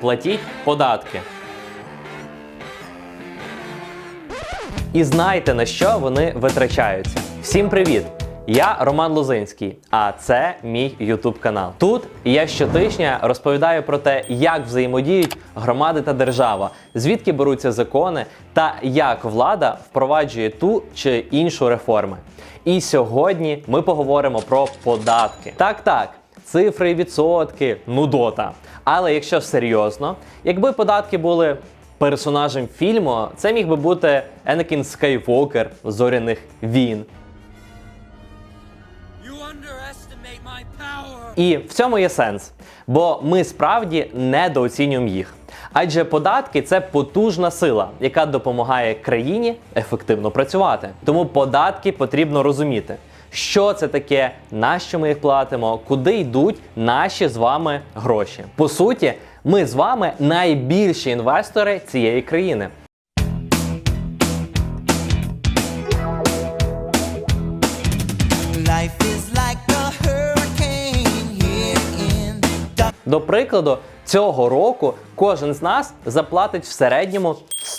платіть податки. І знайте на що вони витрачаються. Всім привіт! Я Роман Лозинський, а це мій YouTube канал. Тут я щотижня розповідаю про те, як взаємодіють громади та держава, звідки беруться закони та як влада впроваджує ту чи іншу реформи. І сьогодні ми поговоримо про податки. Так, так, цифри і відсотки, нудота. Але якщо серйозно, якби податки були персонажем фільму, це міг би бути Енакін Скайвокер зоряних війн. І в цьому є сенс, бо ми справді недооцінюємо їх. Адже податки це потужна сила, яка допомагає країні ефективно працювати. Тому податки потрібно розуміти, що це таке, на що ми їх платимо, куди йдуть наші з вами гроші. По суті, ми з вами найбільші інвестори цієї країни. До прикладу, цього року кожен з нас заплатить в середньому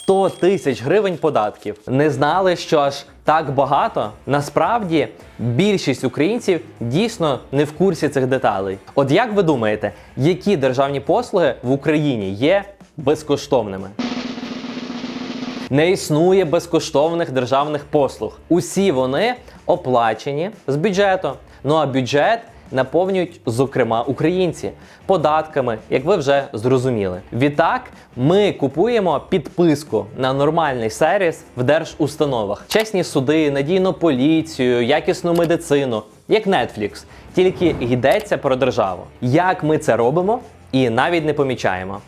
100 тисяч гривень податків. Не знали, що аж так багато? Насправді більшість українців дійсно не в курсі цих деталей. От як ви думаєте, які державні послуги в Україні є безкоштовними? Не існує безкоштовних державних послуг. Усі вони оплачені з бюджету. Ну а бюджет наповнюють, зокрема, українці податками, як ви вже зрозуміли. Відтак, ми купуємо підписку на нормальний сервіс в держустановах, чесні суди, надійну поліцію, якісну медицину, як Netflix. Тільки йдеться про державу. Як ми це робимо і навіть не помічаємо.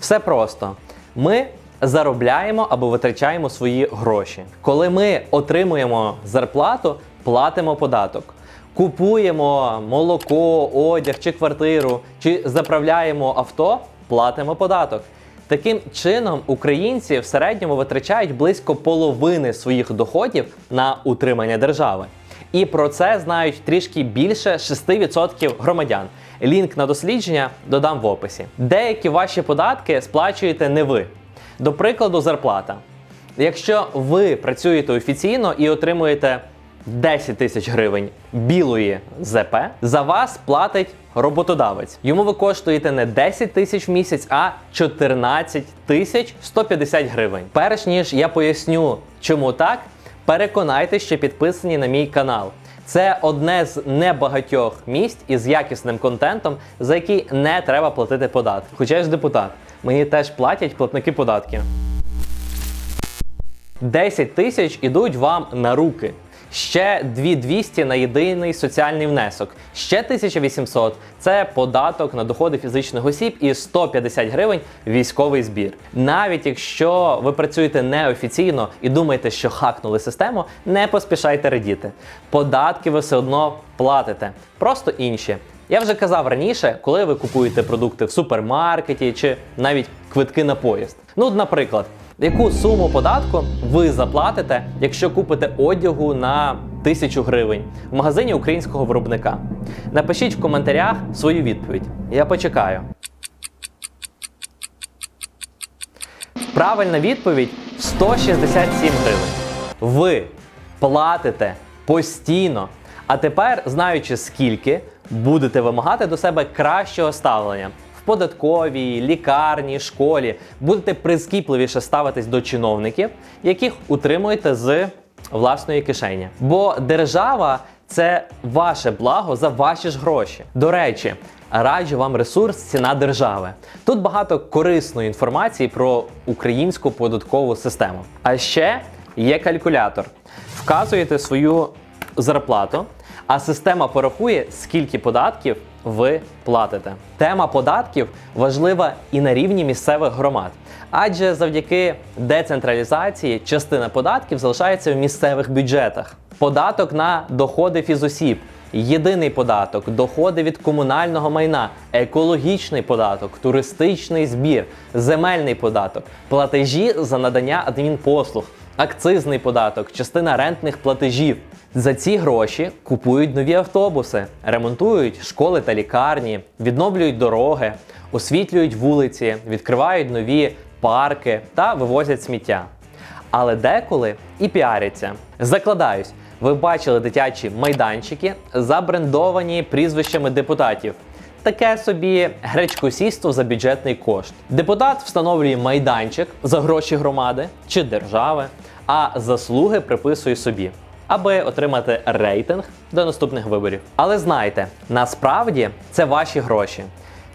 Все просто. Ми заробляємо або витрачаємо свої гроші. Коли ми отримуємо зарплату, платимо податок. Купуємо молоко, одяг чи квартиру, чи заправляємо авто, платимо податок. Таким чином, українці в середньому витрачають близько половини своїх доходів на утримання держави. І про це знають трішки більше 6% громадян. Лінк на дослідження додам в описі. Деякі ваші податки сплачуєте не ви. До прикладу, зарплата. Якщо ви працюєте офіційно і отримуєте 10 тисяч гривень білої ЗП, за вас платить роботодавець. Йому ви коштуєте не 10 тисяч в місяць, а 14 тисяч 150 гривень. Перш ніж я поясню, чому так, переконайтесь, що підписані на мій канал. Це одне з небагатьох місць із якісним контентом, за який не треба платити податки. Хоча я ж депутат, мені теж платять платники податків. 10 тисяч ідуть вам на руки. Ще 2200 на єдиний соціальний внесок. Ще 1800 – це податок на доходи фізичних осіб і 150 гривень військовий збір. Навіть якщо ви працюєте неофіційно і думаєте, що хакнули систему, не поспішайте радіти. Податки ви все одно платите, просто інші. Я вже казав раніше, коли ви купуєте продукти в супермаркеті чи навіть квитки на поїзд. Ну, наприклад, яку суму податку ви заплатите, якщо купите одягу на 1000 гривень в магазині українського виробника? Напишіть в коментарях свою відповідь. Я почекаю. Правильна відповідь 167 гривень. Ви платите постійно. А тепер, знаючи скільки, будете вимагати до себе кращого ставлення податковій, лікарні, школі, будете прискіпливіше ставитись до чиновників, яких утримуєте з власної кишені. Бо держава це ваше благо за ваші ж гроші. До речі, раджу вам ресурс Ціна держави. Тут багато корисної інформації про українську податкову систему. А ще є калькулятор. Вказуєте свою зарплату, а система порахує, скільки податків ви платите. Тема податків важлива і на рівні місцевих громад, адже завдяки децентралізації частина податків залишається в місцевих бюджетах. Податок на доходи фізосіб. Єдиний податок, доходи від комунального майна, екологічний податок, туристичний збір, земельний податок, платежі за надання адмінпослуг, акцизний податок, частина рентних платежів. За ці гроші купують нові автобуси, ремонтують школи та лікарні, відновлюють дороги, освітлюють вулиці, відкривають нові парки та вивозять сміття. Але деколи і піаряться. Закладаюсь, ви бачили дитячі майданчики, забрендовані прізвищами депутатів. Таке собі гречкосійство за бюджетний кошт. Депутат встановлює майданчик за гроші громади чи держави, а заслуги приписує собі, аби отримати рейтинг до наступних виборів. Але знайте, насправді це ваші гроші.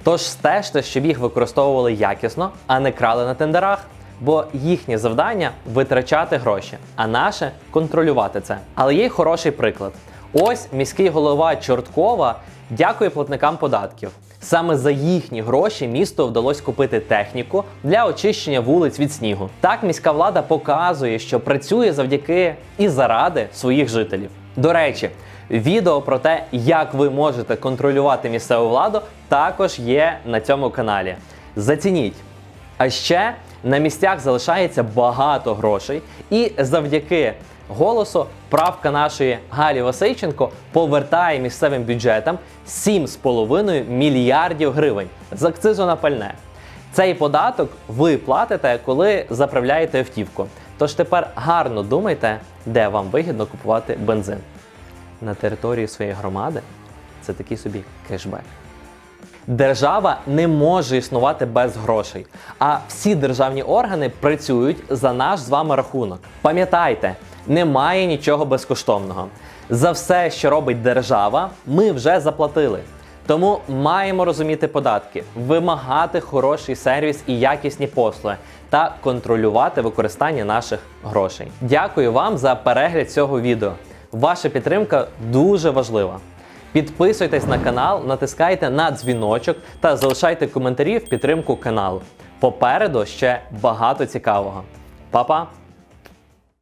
Тож стежте, щоб їх використовували якісно, а не крали на тендерах. Бо їхнє завдання витрачати гроші, а наше контролювати це. Але є хороший приклад. Ось міський голова Чорткова дякує платникам податків. Саме за їхні гроші місту вдалося купити техніку для очищення вулиць від снігу. Так міська влада показує, що працює завдяки і заради своїх жителів. До речі, відео про те, як ви можете контролювати місцеву владу, також є на цьому каналі. Зацініть. А ще на місцях залишається багато грошей, і завдяки голосу правка нашої Галі Васильченко повертає місцевим бюджетам 7,5 мільярдів гривень з акцизу на пальне. Цей податок ви платите, коли заправляєте автівку. Тож тепер гарно думайте, де вам вигідно купувати бензин. На території своєї громади це такий собі кешбек. Держава не може існувати без грошей, а всі державні органи працюють за наш з вами рахунок. Пам'ятайте, немає нічого безкоштовного. За все, що робить держава, ми вже заплатили. Тому маємо розуміти податки, вимагати хороший сервіс і якісні послуги та контролювати використання наших грошей. Дякую вам за перегляд цього відео. Ваша підтримка дуже важлива. Підписуйтесь на канал, натискайте на дзвіночок та залишайте коментарі в підтримку каналу. Попереду ще багато цікавого. Па-па!